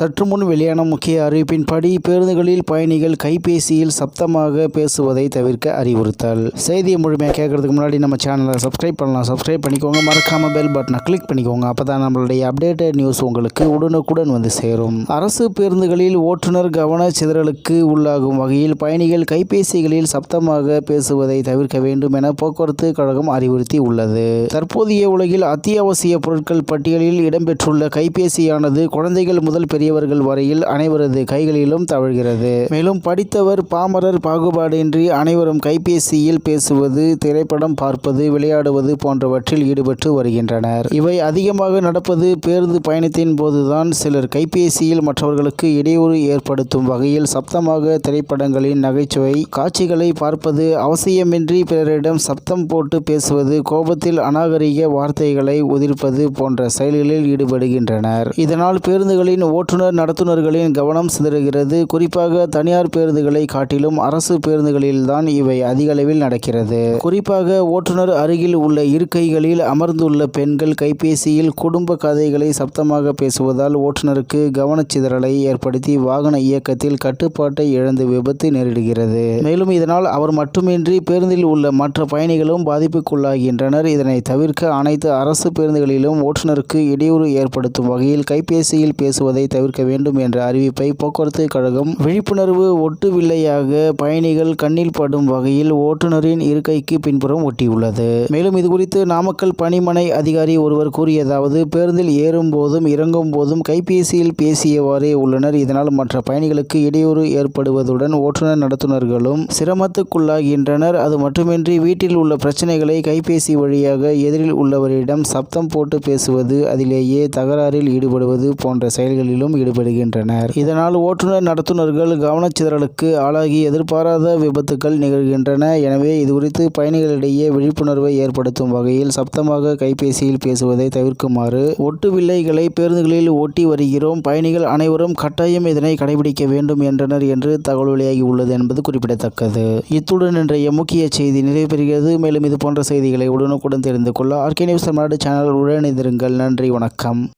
சற்று முன் வெளியான முக்கிய அறிவிப்பின்படி பேருந்துகளில் பயணிகள் கைபேசியில் சப்தமாக பேசுவதை தவிர்க்க அறிவுறுத்தல். செய்தியை முழுமையாக கேட்கறதுக்கு முன்னாடி நம்ம சேனலை சப்ஸ்கிரைப் பண்ணலாம். சப்ஸ்கிரைப் பண்ணிக்கோங்க. மறக்காம பெல் பட்டனை கிளிக் பண்ணிக்கோங்க. அப்பதான் நம்மளுடைய அப்டேட்டட் நியூஸ் உங்களுக்கு உடனுக்குடன் வந்து சேரும். அரசு பேருந்துகளில் ஓட்டுநர் கவன சிதறலுக்கு உள்ளாகும் வகையில் பயணிகள் கைபேசிகளில் சப்தமாக பேசுவதை தவிர்க்க வேண்டும் என போக்குவரத்து கழகம் அறிவுறுத்தி உள்ளது. தற்போதைய உலகில் அத்தியாவசிய பொருட்கள் பட்டியலில் இடம்பெற்றுள்ள கைபேசியானது குழந்தைகள் முதல் பெரிய பெரியவர்கள் வரையில் அனைவரது கைகளிலும் தவழ்கிறது. மேலும் படித்தவர் பாமரர் பாகுபாடின்றி அனைவரும் கைபேசியில் பேசுவது திரைப்படம் பார்ப்பது விளையாடுவது போன்றவற்றில் ஈடுபட்டு வருகின்றனர். இவை அதிகமாக நடப்பது பேருந்து பயணத்தின் போதுதான் சிலர் கைபேசியில் மற்றவர்களுக்கு இடையூறு ஏற்படுத்தும் வகையில் சப்தமாக திரைப்படங்களின் நகைச்சுவை காட்சிகளை பார்ப்பது அவசியமின்றி பிறரிடம் சப்தம் போட்டு பேசுவது கோபத்தில் அநாகரிக வார்த்தைகளை உதிர்ப்பது போன்ற செயல்களில் ஈடுபடுகின்றனர். இதனால் பேருந்துகளின் ஓட்டுநர் நடத்துனர்களின் கவனம் சிதறுகிறது. குறிப்பாக தனியார் பேருந்துகளை காட்டிலும் அரசு பேருந்துகளில்தான் இவை அதிகளவில் நடக்கிறது. குறிப்பாக ஓட்டுநர் அருகில் உள்ள இருக்கைகளில் அமர்ந்துள்ள பெண்கள் கைபேசியில் குடும்ப கதைகளை சப்தமாக பேசுவதால் ஓட்டுநருக்கு கவனச்சிதறலை ஏற்படுத்தி வாகன இயக்கத்தில் கட்டுப்பாட்டை இழந்து விபத்து நேரிடுகிறது. மேலும் இதனால் அவர் மட்டுமின்றி பேருந்தில் உள்ள மற்ற பயணிகளும் பாதிப்புக்குள்ளாகின்றனர். இதனை தவிர்க்க அனைத்து அரசு பேருந்துகளிலும் ஓட்டுநருக்கு இடையூறு ஏற்படுத்தும் வகையில் கைபேசியில் பேசுவதை தவிர்க்க வேண்டும் என்ற அறிவிப்பை போக்குவரத்து கழகம் விழிப்புணர்வு ஒட்டுவில்லையாக பயணிகள் கண்ணில் படும் வகையில் ஓட்டுநரின் இருக்கைக்கு பின்புறம் ஒட்டியுள்ளது. மேலும் இதுகுறித்து நாமக்கல் பணிமனை அதிகாரி ஒருவர் கூறியதாவது பேருந்தில் ஏறும் போதும் இறங்கும் போதும் கைபேசியில் பேசியவாறே உள்ளனர். இதனால் மற்ற பயணிகளுக்கு இடையூறு ஏற்படுவதுடன் ஓட்டுநர் நடத்துனர்களும் சிரமத்துக்குள்ளாகின்றனர். அது மட்டுமின்றி வீட்டில் உள்ள பிரச்சனைகளை கைபேசி வழியாக எதிரில் உள்ளவரிடம் சப்தம் போட்டு பேசுவது அதிலேயே தகராறில் ஈடுபடுவது போன்ற செயல்களிலும் ஈடுபடுகின்றனர். இதனால் ஓட்டுநர் நடத்துனர்கள் கவனச்சிதறலுக்கு ஆளாகி எதிர்பாராத விபத்துக்கள் நிகழ்கின்றன. எனவே இதுகுறித்து பயணிகளிடையே விழிப்புணர்வை ஏற்படுத்தும் வகையில் சப்தமாக கைபேசியில் பேசுவதை தவிர்க்குமாறு ஒட்டு வில்லைகளை பேருந்துகளில் ஒட்டி வருகிறோம். பயணிகள் அனைவரும் கட்டாயம் இதனை கடைபிடிக்க வேண்டும் என்றனர் என்று தகவல் வெளியாகி உள்ளது என்பது குறிப்பிடத்தக்கது. இத்துடன் இன்றைய முக்கிய செய்தி நிறைவு பெறுகிறது மேலும் இது போன்ற செய்திகளை உடனுக்குடன் தெரிந்து கொள்ள ஆர்கே நியூஸ் தமிழ்நாடு சேனல் உடனிருங்கள் நன்றி வணக்கம்.